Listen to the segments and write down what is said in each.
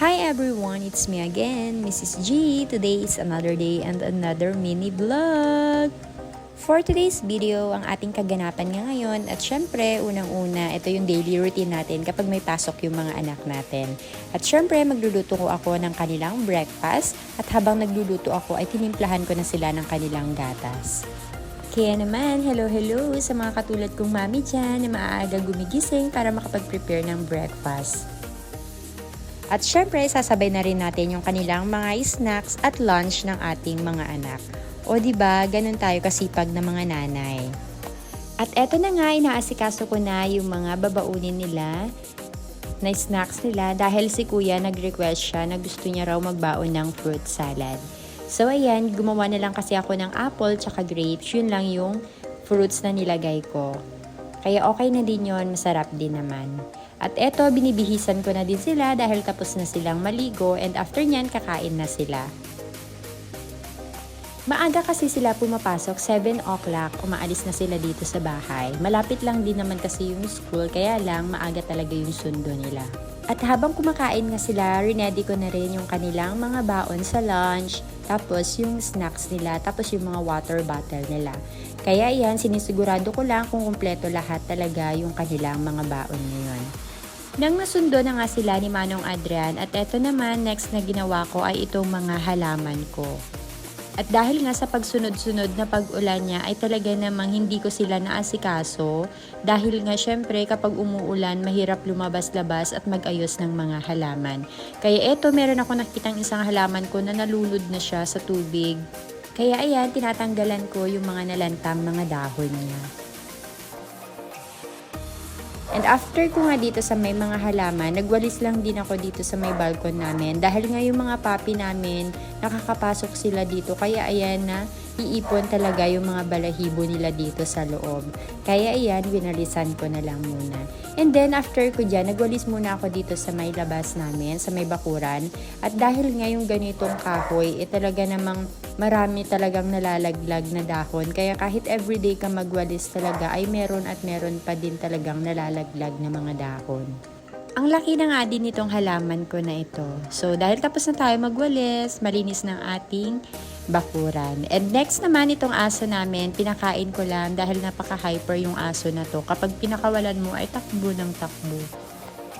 Hi everyone, it's me again, Mrs. G. Today is another day and another mini vlog. For today's video, ang ating kaganapan nga ngayon at syempre, unang-una, ito yung daily routine natin kapag may pasok yung mga anak natin. At syempre, magluluto ko ako ng kanilang breakfast at habang nagluluto ako ay tinimplahan ko na sila ng kanilang gatas. Kaya naman, hello hello sa mga katulad kong mami dyan na maaga gumigising para makapag-prepare ng breakfast. At syempre, sasabay na rin natin yung kanilang mga snacks at lunch ng ating mga anak. O di ba, ganun tayo kasipag na mga nanay. At eto na nga, inaasikaso ko na yung mga babaunin nila na snacks nila dahil si kuya nag-request siya na gusto niya raw magbaon ng fruit salad. So ayan, gumawa na lang kasi ako ng apple tsaka grapes. Yun lang yung fruits na nilagay ko. Kaya okay na din yon masarap din naman. At eto, binibihisan ko na din sila dahil tapos na silang maligo and after nyan, kakain na sila. Maaga kasi sila pumapasok, 7 o'clock, umaalis na sila dito sa bahay. Malapit lang din naman kasi yung school, kaya lang maaga talaga yung sundo nila. At habang kumakain nga sila, rinedy ko na rin yung kanilang mga baon sa lunch, tapos yung snacks nila, tapos yung mga water bottle nila. Kaya yan, sinisigurado ko lang kung kumpleto lahat talaga yung kanilang mga baon ngayon. Nang nasundo na nga sila ni Manong Adrian at eto naman next na ginawa ko ay itong mga halaman ko. At dahil nga sa pagsunod-sunod na pag-ulan niya ay talaga namang hindi ko sila naasikaso dahil nga syempre kapag umuulan mahirap lumabas-labas at mag-ayos ng mga halaman. Kaya eto meron ako nakitang isang halaman ko na nalulod na siya sa tubig. Kaya ayan, tinatanggalan ko yung mga nalantam mga dahon niya. And after ko nga dito sa may mga halaman, nagwalis lang din ako dito sa may balkon namin. Dahil nga yung mga papi namin, nakakapasok sila dito. Kaya ayan na, iipon talaga yung mga balahibo nila dito sa loob. Kaya ayan, winalisan ko na lang muna. And then after ko dyan, nagwalis muna ako dito sa may labas namin, sa may bakuran. At dahil nga yung ganitong kahoy, eh talaga namang marami talagang nalalaglag na dahon. Kaya kahit everyday ka magwalis talaga, ay meron at meron pa din talagang nalalaglag na mga dahon. Ang laki na nga din itong halaman ko na ito. So, dahil tapos na tayo magwalis, malinis ng ating bakuran. And next naman, itong aso namin, pinakain ko lang dahil napaka-hyper yung aso na to. Kapag pinakawalan mo, ay takbo ng takbo.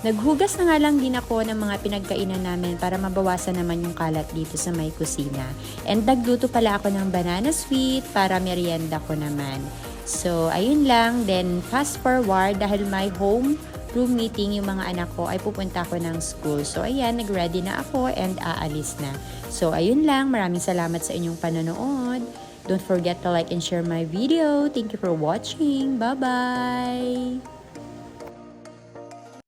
Naghugas na nga lang din ako ng mga pinagkainan namin para mabawasan naman yung kalat dito sa may kusina. And nagluto pala ako ng banana sweet para merienda ko naman. So, ayun lang. Then, fast forward dahil my home room meeting yung mga anak ko ay pupunta ako ng school. So, ayan, nag-ready na ako and aalis na. So, ayun lang. Maraming salamat sa inyong panonood. Don't forget to like and share my video. Thank you for watching. Bye-bye!